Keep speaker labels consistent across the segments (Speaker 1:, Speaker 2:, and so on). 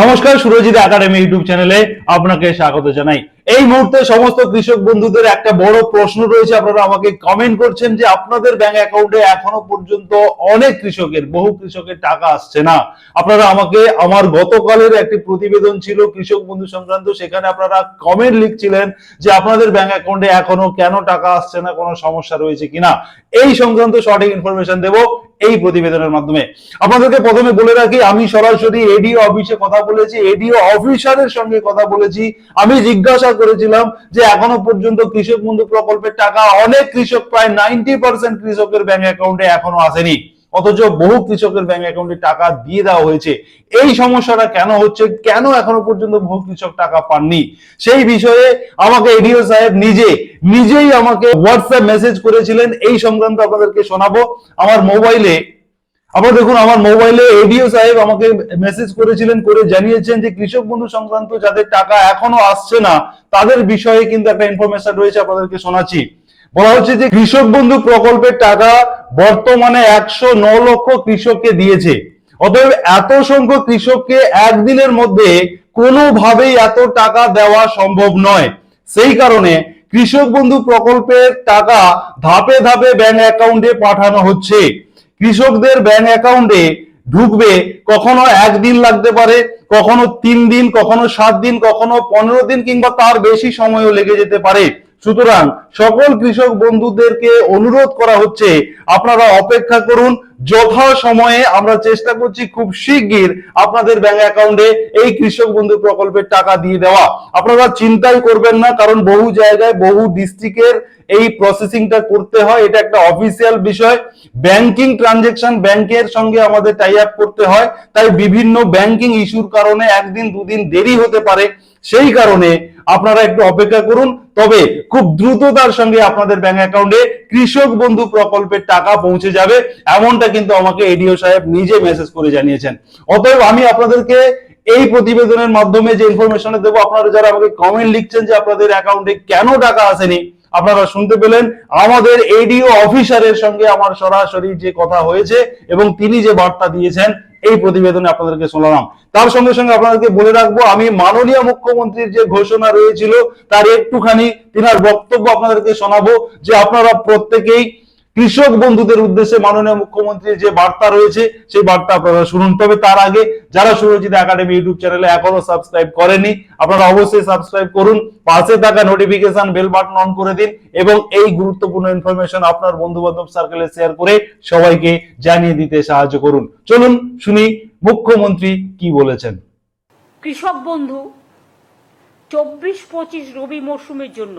Speaker 1: নমস্কার, Surajit academy YouTube চ্যানেলে আপনাকে স্বাগত জানাই। এই মুহূর্তে সমস্ত কৃষক বন্ধুদের একটা বড় প্রশ্ন রয়েছে। আপনারা আমাকে কমেন্ট করছেন যে আপনাদের ব্যাংক অ্যাকাউন্টে এখনও পর্যন্ত অনেক কৃষকের, বহু কৃষকের টাকা আসছে না। আপনারা আমাকে, আমার গতকালের একটি প্রতিবেদন ছিল কৃষক বন্ধু সংক্রান্ত, সেখানে আপনারা কমেন্ট লিখছিলেন যে আপনাদের ব্যাংক অ্যাকাউন্টে এখনও কেন টাকা আসছে না, কোনো সমস্যা রয়েছে কিনা? এই সংক্রান্ত সঠিক ইনফরমেশন দেব। এই প্রতিবেদনের মাধ্যমে। আপনাদেরকে প্রথমে বলে রাখি, আমি সরাসরি এডিও অফিসে কথা বলেছি, এডিও অফিসারের সঙ্গে কথা বলেছি। আমি জিজ্ঞাসা করেছিলাম যে এখনও পর্যন্ত কৃষক বন্ধু প্রকল্পের টাকা অনেক কৃষক, প্রায় নাইনটি পার্সেন্ট কৃষকের ব্যাংক অ্যাকাউন্টে এখনও আসেনি। অথচ বহু কৃষকের ব্যাংক অ্যাকাউন্টে টাকা দিয়ে দেওয়া হয়েছে। এই সমস্যাটা কেন হচ্ছে? কেন এখনও পর্যন্ত বহু কৃষক টাকা পাননি? সেই বিষয়ে আমাকে এডিও সাহেব নিজে, নিজেই আমাকে হোয়াটসঅ্যাপ মেসেজ করেছিলেন। এই সংক্রান্ত আপনাদেরকে শোনাবো। আমার মোবাইলে আবার দেখুন, আমার মোবাইলে এডিও সাহেব আমাকে মেসেজ করেছিলেন, করে জানিয়েছেন যে কৃষক বন্ধু সংক্রান্ত যাদের টাকা এখনও আসছে না, তাদের বিষয়ে কিন্তু একটা ইনফরমেশন রয়েছে আপনাদেরকে শোনাচ্ছি। বলা হচ্ছে যে কৃষক বন্ধু প্রকল্পের টাকা বর্তমানে একশো ন লক্ষ কৃষককে দিয়েছে। অতএব এত সংখ্যক কৃষককে একদিনের মধ্যে কোনোভাবেই এত টাকা দেওয়া সম্ভব নয়। সেই কারণে কৃষক বন্ধু প্রকল্পের টাকা ধাপে ধাপে ব্যাংক অ্যাকাউন্টে পাঠানো হচ্ছে। কৃষকদের ব্যাংক অ্যাকাউন্টে ঢুকবে কখনো একদিন লাগতে পারে, কখনো তিন দিন, কখনো সাত দিন, কখনো পনেরো দিন কিংবা তার বেশি সময়ও লেগে যেতে পারে। সুতরাং সকল কৃষক বন্ধুদেরকে অনুরোধ করা হচ্ছে, আপনারা অপেক্ষা করুন, যথা সময়ে আমরা চেষ্টা করছি খুব শিগগির আপনাদের ব্যাংক অ্যাকাউন্টে এই কৃষক বন্ধু প্রকল্পের টাকা দিয়ে দেওয়া। আপনারা চিন্তাই করবেন না, কারণ বহু জায়গায়, বহু ডিস্ট্রিক্টের এই প্রসেসিংটা করতে হয়, এটা একটা অফিসিয়াল বিষয়। ব্যাংকিং ট্রানজেকশন ব্যাংকের সঙ্গে আমাদের টাই আপ করতে হয়, তাই বিভিন্ন ব্যাংকিং ইস্যুর কারণে একদিন, দুদিন দেরি হতে পারে। সেই কারণে আপনারা একটু অপেক্ষা করুন। তবে খুব দ্রুততার সঙ্গে আপনাদের ব্যাংক অ্যাকাউন্টে কৃষক বন্ধু প্রকল্পের টাকা পৌঁছে যাবে, এমনটা কিন্তু আমাকে এডিও সাহেব নিজে মেসেজ করে জানিয়েছেন। অতএব আমি আপনাদেরকে এই প্রতিবেদনের মাধ্যমে যে ইনফরমেশন দেবো, আপনারা যারা আমাকে কমেন্ট লিখছেন যে আপনাদের অ্যাকাউন্টে কেন টাকা আসেনি, আপনারা শুনতে পেলেন। আমাদের এডিও অফিসারের সঙ্গে আমার সরাসরি যে কথা হয়েছে এবং তিনি যে বার্তা দিয়েছেন এই প্রতিবেদনে আপনাদেরকে শোনালাম। তার সঙ্গে সঙ্গে আপনাদেরকে বলে রাখব, আমি মাননীয় মুখ্যমন্ত্রীর যে ঘোষণা রয়েছিল, তার একটুখানি তিনার বক্তব্য আপনাদেরকে শোনাবো, যে আপনারা প্রত্যেকেই কৃষক বন্ধুদের উদ্দেশ্যে মাননীয় মুখ্যমন্ত্রীর যে বার্তা রয়েছে, সেই বার্তা আপনারা শুনুন। তবে তার আগে যারা সুরজিৎ একাডেমি ইউটিউব চ্যানেলে এখনও সাবস্ক্রাইব করেনি আপনারা অবশ্যই সাবস্ক্রাইব করুন, পাশে থাকা নোটিফিকেশন বেল বাটন অন করে দিন এবং এই গুরুত্বপূর্ণ ইনফরমেশন আপনার বন্ধু বান্ধব সার্কেলে শেয়ার করে সবাইকে জানিয়ে দিতে সাহায্য করুন। চলুন শুনি মুখ্যমন্ত্রী কি বলেছেন।
Speaker 2: কৃষক বন্ধু, চব্বিশ পঁচিশ রবি মরশুমের জন্য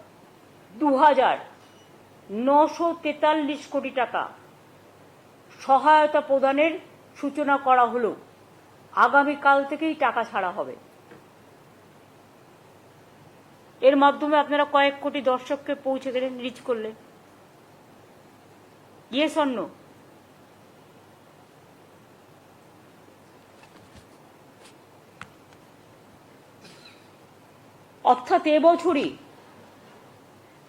Speaker 2: দু হাজার নশো তেতাল্লিশ কোটি টাকা সহায়তা প্রদানের সূচনা করা হলো। আগামীকাল থেকেই টাকা ছাড়া হবে। এর মাধ্যমে আপনারা কয়েক কোটি দর্শককে পৌঁছে গেলেন রিচ করলেন। ইয়ে অন্য অর্থাৎ এবছরই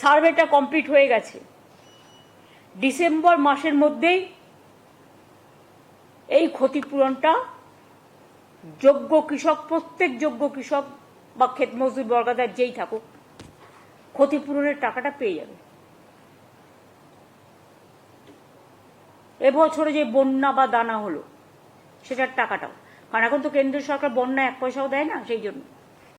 Speaker 2: সার্ভেটা কমপ্লিট হয়ে গেছে। ডিসেম্বর মাসের মধ্যেই এই ক্ষতিপূরণটা যোগ্য কৃষক, প্রত্যেক যোগ্য কৃষক বা ক্ষেত মজদুর বর্গাদার যেই থাকুক, ক্ষতিপূরণের টাকাটা পেয়ে যাবে। এবছরে যে বন্যা বা দানা হলো, সেটার টাকাটাও। কারণ এখন তো কেন্দ্রীয় সরকার বন্যা এক পয়সাও দেয় না, সেই জন্য।